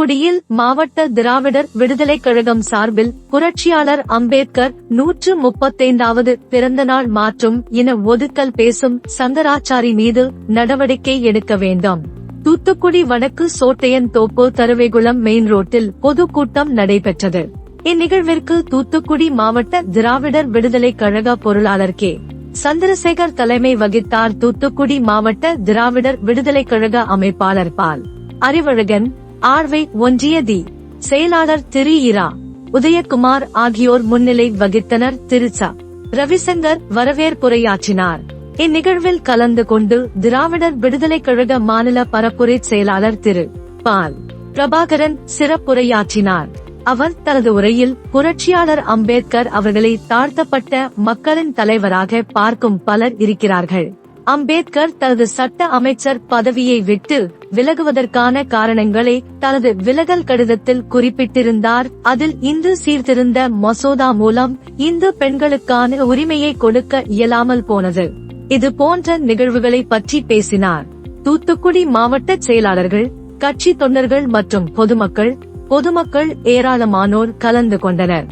தூத்துக்குடியில் மாவட்ட திராவிடர் விடுதலைக் கழகம் சார்பில் புரட்சியாளர் அம்பேத்கர் நூற்று முப்பத்தைந்தாவது பிறந்தநாள் மாற்றும் இன ஒதுக்கல் பேசும் சங்கராச்சாரி மீது நடவடிக்கை எடுக்க வேண்டும். தூத்துக்குடி வடக்கு சோட்டையன் தோப்பு தருவேகுளம் மெயின் ரோட்டில் பொதுக்கூட்டம் நடைபெற்றது. இந்நிகழ்விற்கு தூத்துக்குடி மாவட்ட திராவிடர் விடுதலைக் கழக பொருளாளர் கே. சந்திரசேகர் தலைமை வகித்தார் தூத்துக்குடி மாவட்ட திராவிடர் விடுதலைக் கழக அமைப்பாளர் பால். அறிவழகன் ஆர்வை ஒன்றியதி செயலாளர் திரு இரா. உதயகுமார் ஆகியோர் முன்னிலை வகித்தனர் திருச்சா ரவிசங்கர் வரவேற்புரையாற்றினார். இந்நிகழ்வில் கலந்து கொண்டு திராவிடர் விடுதலை கழக மாநில பரப்புரை செயலாளர் திரு. பால். பிரபாகரன் சிறப்புரையாற்றினார். அவர் தனது உரையில் புரட்சியாளர் அம்பேத்கர் அவர்களை தாழ்த்தப்பட்ட மக்களின் தலைவராக பார்க்கும் பலர் இருக்கிறார்கள். அம்பேத்கர் தனது சட்ட அமைச்சர் பதவியை விட்டு விலகுவதற்கான காரணங்களை தனது விலகல் கடிதத்தில் குறிப்பிட்டிருந்தார். அதில் இந்து சீர்திருந்த மசோதா மூலம் இந்து பெண்களுக்கான உரிமையை கொடுக்க இயலாமல் போனது. இது போன்ற நிகழ்வுகளை பற்றி பேசினார். தூத்துக்குடி மாவட்ட செயலாளர்கள் கட்சி தொண்டர்கள் மற்றும் பொதுமக்கள் பொதுமக்கள் ஏராளமானோர் கலந்து கொண்டனர்.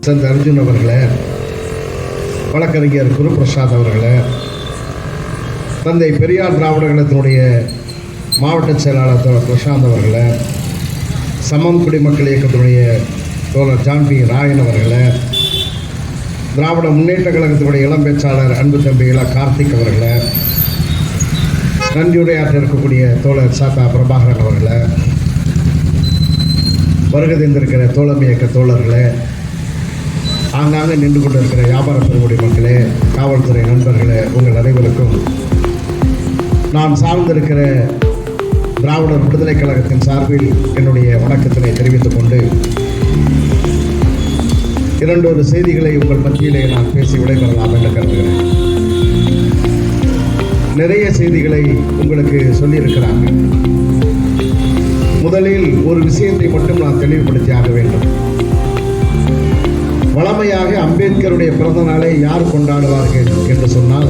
சந்த் அர்ஜுன் அவர்களே வழக்கறிஞர் குருபிரசாத் அவர்களே தந்தை பெரியார் திராவிட கழகத்தினுடைய மாவட்ட செயலாளர் தோழர் பிரசாந்த் அவர்களை சமம் குடிமக்கள் இயக்கத்தினுடைய தோழர் ஜான்பி ராயன் அவர்களை திராவிட முன்னேற்ற கழகத்தினுடைய இளம் பேச்சாளர் அன்பு தம்பி இள கார்த்திக் அவர்களை நன்றியுரையாற்ற இருக்கக்கூடிய தோழர் சாத்தா பிரபாகரன் அவர்களை வருகை தந்திருக்கிற தோழமை இயக்க தோழர்களே ஆங்காங்கே நின்று கொண்டிருக்கிற வியாபார பெருமுடி மக்களே காவல்துறை நண்பர்களே உங்கள் அனைவருக்கும் நான் சார்ந்திருக்கிற திராவிடர் விடுதலைக் கழகத்தின் சார்பில் என்னுடைய வணக்கத்தினை தெரிவித்துக் கொண்டு இரண்டொரு செய்திகளை உங்கள் மத்தியிலே நான் பேசி விடைபெறலாம் என்று கருதுகிறேன். நிறைய செய்திகளை உங்களுக்கு சொல்லியிருக்கிறாங்க. முதலில் ஒரு விஷயத்தை மட்டும் நான் தெளிவுபடுத்தி ஆக வேண்டும். வளமையாக அம்பேத்கருடைய பிறந்த நாளை யார் கொண்டாடுவார்கள் என்று சொன்னால்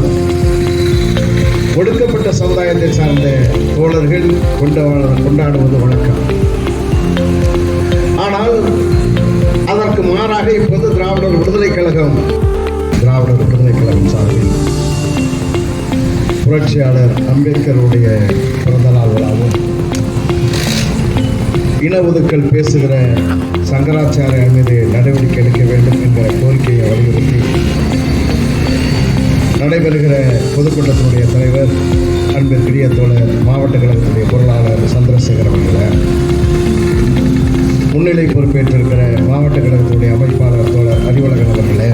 ஒடுக்கப்பட்ட சமுதாயத்தை சார்ந்த தோழர்கள் கொண்ட கொண்டாடுவது வழக்கம். ஆனால் அதற்கு மாறாக இப்போது திராவிடர் விடுதலைக் கழகம் திராவிடர் விடுதலைக் கழகம் சார்பில் புரட்சியாளர் அம்பேத்கருடைய இன ஒதுக்கல் பேசுகிற சங்கராச்சாரியார் மீது நடவடிக்கை எடுக்க வேண்டும் என்கிற கோரிக்கையை வலியுறுத்தி நடைபெறுகிற பொதுக்கூட்டத்தினுடைய தலைவர் அன்பிற்குரிய தோழர் மாவட்ட கழகத்துடைய பொருளாளர் சந்திரசேகர் அவர்களை முன்னிலை பொறுப்பேற்றிருக்கிற மாவட்ட கழகத்துடைய அமைப்பாளர் தோழர் அறிவழகன் அவர்களே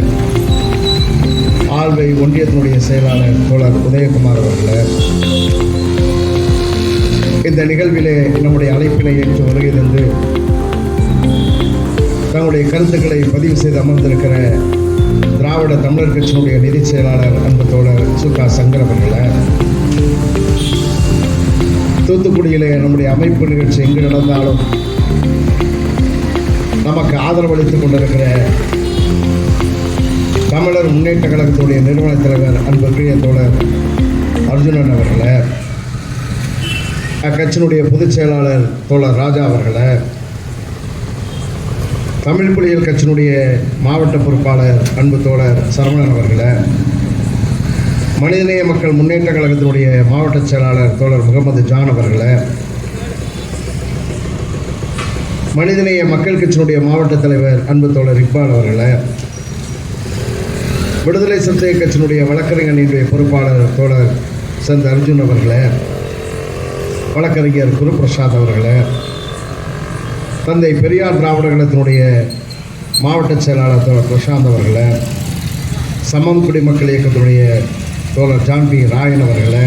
ஆழ்வை ஒன்றியத்தினுடைய செயலாளர் தோழர் உதயகுமார் அவர்களே இந்த நிகழ்விலே நம்முடைய அழைப்பினை ஏற்று வருகிறது தங்களுடைய கருத்துக்களை பதிவு செய்து அமர்ந்திருக்கிற திராவிட தமிழர் கட்சியினுடைய நிதி செயலாளர் அன்பு தோழர் சுகா க. சங்கர் தூத்துக்குடியிலே நம்முடைய அமைப்பு நிகழ்ச்சி எங்கு நடந்தாலும் நமக்கு ஆதரவு அளித்துக் கொண்டிருக்கிற தமிழர் முன்னேற்ற கழகத்துடைய நிறுவன தலைவர் அன்புக்குரிய தோழர் அர்ஜுனன் அவர்களை அக்கட்சியினுடைய பொதுச் செயலாளர் தோழர் ராஜா அவர்களை தமிழ் புலிகள் கட்சியினுடைய மாவட்ட பொறுப்பாளர் அன்பு தோழர் சரவணன் அவர்களை மனிதநேய மக்கள் முன்னேற்ற கழகத்தினுடைய மாவட்ட செயலாளர் தோழர் முகமது ஜான் அவர்களை மனிதநேய மக்கள் கட்சியினுடைய மாவட்ட தலைவர் அன்பு தோழர் இக்பால் அவர்களை விடுதலை சிறுத்தை கட்சியினுடைய வழக்கறிஞர் பொறுப்பாளர் தோழர் சந்த் அர்ஜுன் அவர்களே வழக்கறிஞர் குருபிரசாத் அவர்களே தந்தை பெரியார் திராவிட கழகத்தினுடைய மாவட்ட செயலாளர் தோழர் பிரசாந்த் அவர்களே சமம் குடிமக்கள் இயக்கத்தினுடைய தோழர் ஜான்பி ராயன் அவர்களே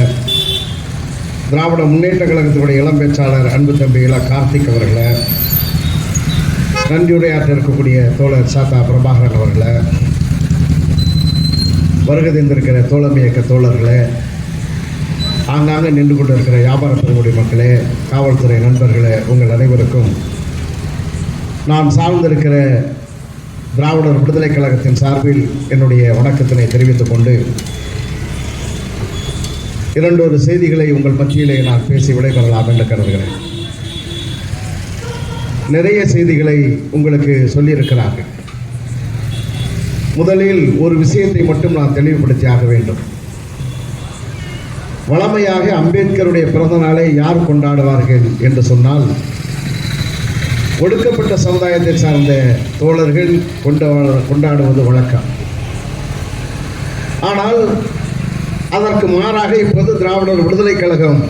திராவிட முன்னேற்ற கழகத்தினுடைய இளம் பேச்சாளர் அன்பு தம்பி இள கார்த்திக் அவர்களே நன்றியுரையாற்ற இருக்கக்கூடிய தோழர் சாத்தா பிரபாகரன் அவர்களை வருகை தந்திருக்கிற தோழமை இயக்க தோழர்களே ஆங்காங்கே நின்று கொண்டிருக்கிற வியாபார பெருமுடி மக்களே காவல்துறை நண்பர்களே உங்கள் அனைவருக்கும் நான் சார்ந்திருக்கிற திராவிடர் விடுதலைக் கழகத்தின் சார்பில் என்னுடைய வணக்கத்தினை தெரிவித்துக் கொண்டு இரண்டொரு செய்திகளை உங்கள் மத்தியிலே நான் பேசி விடைபெறலாம் என்று கருதுகிறேன். நிறைய செய்திகளை உங்களுக்கு சொல்லியிருக்கிறார்கள். முதலில் ஒரு விஷயத்தை மட்டும் நான் தெளிவுபடுத்தி ஆக வேண்டும். வளமையாக அம்பேத்கருடைய பிறந்த நாளை யார் கொண்டாடுவார்கள் என்று சொன்னால் ஒடுக்கப்பட்ட சமுதாயத்தை சார்ந்த தோழர்கள் கொண்டா கொண்டாடுவது வழக்கம். ஆனால் அதற்கு மாறாக இப்போது திராவிடர் விடுதலை கழகம்